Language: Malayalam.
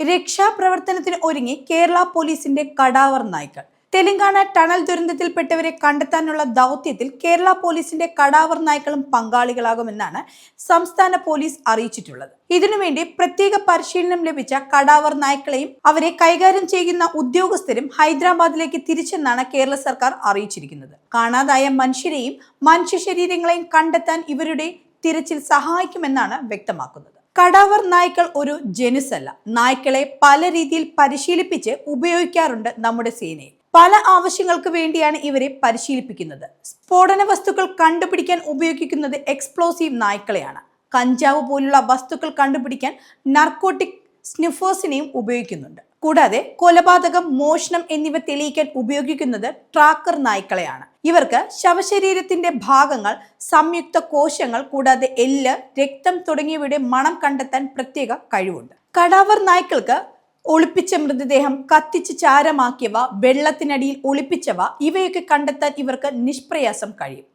രക്ഷാപ്രവർത്തനത്തിന് ഒരുങ്ങി കേരള പോലീസിന്റെ കടാവർ നായ്ക്കൾ. തെലങ്കാന ടണൽ ദുരന്തത്തിൽപ്പെട്ടവരെ കണ്ടെത്താനുള്ള ദൗത്യത്തിൽ കേരള പോലീസിന്റെ കടാവർ നായ്ക്കളും പങ്കാളികളാകുമെന്നാണ് സംസ്ഥാന പോലീസ് അറിയിച്ചിട്ടുള്ളത്. ഇതിനുവേണ്ടി പ്രത്യേക പരിശീലനം ലഭിച്ച കടാവർ നായ്ക്കളെയും അവരെ കൈകാര്യം ചെയ്യുന്ന ഉദ്യോഗസ്ഥരും ഹൈദരാബാദിലേക്ക് തിരിച്ചെന്നാണ് കേരള സർക്കാർ അറിയിച്ചിരിക്കുന്നത്. കാണാതായ മനുഷ്യരെയും മനുഷ്യ ശരീരങ്ങളെയും കണ്ടെത്താൻ ഇവരുടെ തിരച്ചിൽ സഹായിക്കുമെന്നാണ് വ്യക്തമാക്കുന്നത്. കടാവർ നായ്ക്കൾ ഒരു ജനുസല്ല നായ്ക്കളെ പല രീതിയിൽ പരിശീലിപ്പിച്ച് ഉപയോഗിക്കാറുണ്ട് നമ്മുടെ സേനയിൽ. പല ആവശ്യങ്ങൾക്ക് വേണ്ടിയാണ് ഇവരെ പരിശീലിപ്പിക്കുന്നത്. സ്ഫോടന വസ്തുക്കൾ കണ്ടുപിടിക്കാൻ ഉപയോഗിക്കുന്നത് എക്സ്പ്ലോസീവ് നായ്ക്കളെയാണ്. കഞ്ചാവ് പോലുള്ള വസ്തുക്കൾ കണ്ടുപിടിക്കാൻ നർക്കോട്ടിക് സ്നിഫേഴ്സിനെയും ഉപയോഗിക്കുന്നുണ്ട്. കൂടാതെ കൊലപാതകം മോഷണം എന്നിവ തെളിയിക്കാൻ ഉപയോഗിക്കുന്നത് ട്രാക്കർ നായ്ക്കളെയാണ്. ഇവർക്ക് ശവശരീരത്തിന്റെ ഭാഗങ്ങൾ സംയുക്ത കോശങ്ങൾ കൂടാതെ എല്ല് രക്തം തുടങ്ങിയവയുടെ മണം കണ്ടെത്താൻ പ്രത്യേക കഴിവുണ്ട്. കടാവർ നായ്ക്കൾക്ക് ഒളിപ്പിച്ച മൃതദേഹം കത്തിച്ച് ചാരമാക്കിയവ വെള്ളത്തിനടിയിൽ ഒളിപ്പിച്ചവ ഇവയൊക്കെ കണ്ടെത്താൻ ഇവർക്ക് നിഷ്പ്രയാസം കഴിയും.